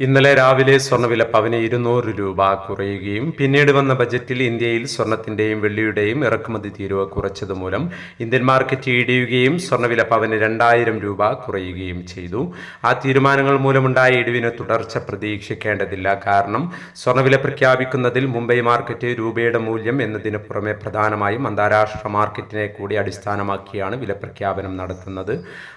ഇന്നലെ രാവിലെ സ്വർണവില പവന് ഇരുന്നൂറ് രൂപ കുറയുകയും പിന്നീട് വന്ന ബജറ്റിൽ ഇന്ത്യയിൽ സ്വർണത്തിന്റെയും വെള്ളിയുടെയും ഇറക്കുമതി തീരുവ കുറച്ചതുമൂലം ഇന്ത്യൻ മാർക്കറ്റ് ഇടിയുകയും സ്വർണവില പവന് രണ്ടായിരം രൂപ കുറയുകയും ചെയ്തു. ആ തീരുമാനങ്ങൾ മൂലമുണ്ടായ ഇടിവിന് തുടർച്ച പ്രതീക്ഷിക്കേണ്ടതില്ല. കാരണം സ്വർണവില പ്രഖ്യാപിക്കുന്നതിൽ മുംബൈ മാർക്കറ്റ് രൂപയുടെ മൂല്യം എന്നതിന് പുറമെ പ്രധാനമായും അന്താരാഷ്ട്ര മാർക്കറ്റിനെ കൂടി അടിസ്ഥാനമാക്കിയാണ് വില പ്രഖ്യാപനം നടത്തുന്നത്.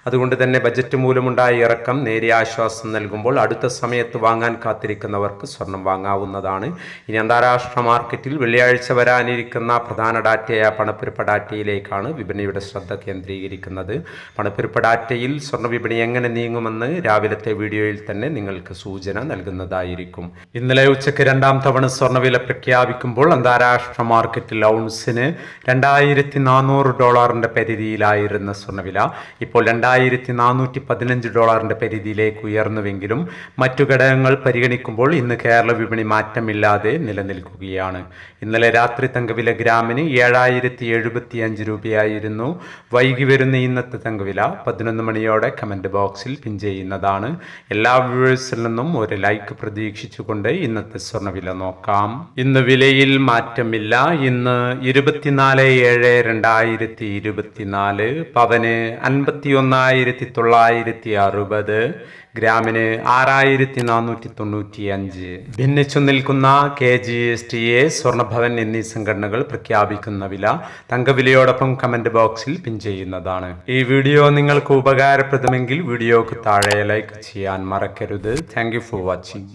അതുകൊണ്ട് തന്നെ ബജറ്റ് മൂലമുണ്ടായ ഇറക്കം നേരിയ ആശ്വാസം നൽകുമ്പോൾ അടുത്ത സമയത്ത് വാങ്ങാൻ കാത്തിരിക്കുന്നവർക്ക് സ്വർണം വാങ്ങാവുന്നതാണ്. ഇനി അന്താരാഷ്ട്ര മാർക്കറ്റിൽ വെള്ളിയാഴ്ച വരാനിരിക്കുന്ന പ്രധാന ഡാറ്റയായ പണപ്പെരുപ്പ ഡാറ്റയിലേക്കാണ് വിപണിയുടെ ശ്രദ്ധ കേന്ദ്രീകരിക്കുന്നത്. പണപ്പെരുപ്പ ഡാറ്റയിൽ സ്വർണ വിപണി എങ്ങനെ നീങ്ങുമെന്ന് രാവിലത്തെ വീഡിയോയിൽ തന്നെ നിങ്ങൾക്ക് സൂചന നൽകുന്നതായിരിക്കും. ഇന്നലെ ഉച്ചയ്ക്ക് രണ്ടാം തവണ സ്വർണവില പ്രഖ്യാപിക്കുമ്പോൾ അന്താരാഷ്ട്ര മാർക്കറ്റിൽ ഔൺസിന് രണ്ടായിരത്തി നാനൂറ് ഡോളറിന്റെ പരിധിയിലായിരുന്ന സ്വർണവില ഇപ്പോൾ രണ്ടായിരത്തി നാനൂറ്റി പതിനഞ്ച് ഡോളറിന്റെ പരിധിയിലേക്ക് ഉയർന്നുവെങ്കിലും മറ്റു ഘടകങ്ങൾ പരിഗണിക്കുമ്പോൾ ഇന്ന് കേരള വിപണി മാറ്റമില്ലാതെ നിലനിൽക്കുകയാണ്. ഇന്നലെ രാത്രി തങ്കവില ഗ്രാമിന് ഏഴായിരത്തി എഴുപത്തി അഞ്ച് രൂപയായിരുന്നു. വൈകി വരുന്ന ഇന്നത്തെ തങ്കവില പതിനൊന്ന് മണിയോടെ കമന്റ് ബോക്സിൽ പിൻ ചെയ്യുന്നതാണ്. എല്ലാ വ്യൂവേഴ്സിൽ നിന്നും ഒരു ലൈക്ക് പ്രതീക്ഷിച്ചുകൊണ്ട് ഇന്നത്തെ സ്വർണവില നോക്കാം. ഇന്ന് വിലയിൽ മാറ്റമില്ല. ഇന്ന് ഇരുപത്തിനാല് ഏഴ് രണ്ടായിരത്തി ഇരുപത്തിനാല് പവന് അൻപത്തി ഒന്നായിരത്തി തൊള്ളായിരത്തി അറുപത് ഗ്രാമിന് ആറായിരത്തി നാനൂറ്റി തൊണ്ണൂറ്റി അഞ്ച് ഭിന്നിച്ചു നിൽക്കുന്ന K G S T A സ്വർണഭവൻ എന്നീ സംഘടനകൾ പ്രഖ്യാപിക്കുന്ന വില തങ്കവിലയോടൊപ്പം കമന്റ് ബോക്സിൽ പിൻ ചെയ്യുന്നതാണ്. ഈ വീഡിയോ നിങ്ങൾക്ക് ഉപകാരപ്രദമെങ്കിൽ വീഡിയോക്ക് താഴെ ലൈക്ക് ചെയ്യാൻ മറക്കരുത്. Thank for watching.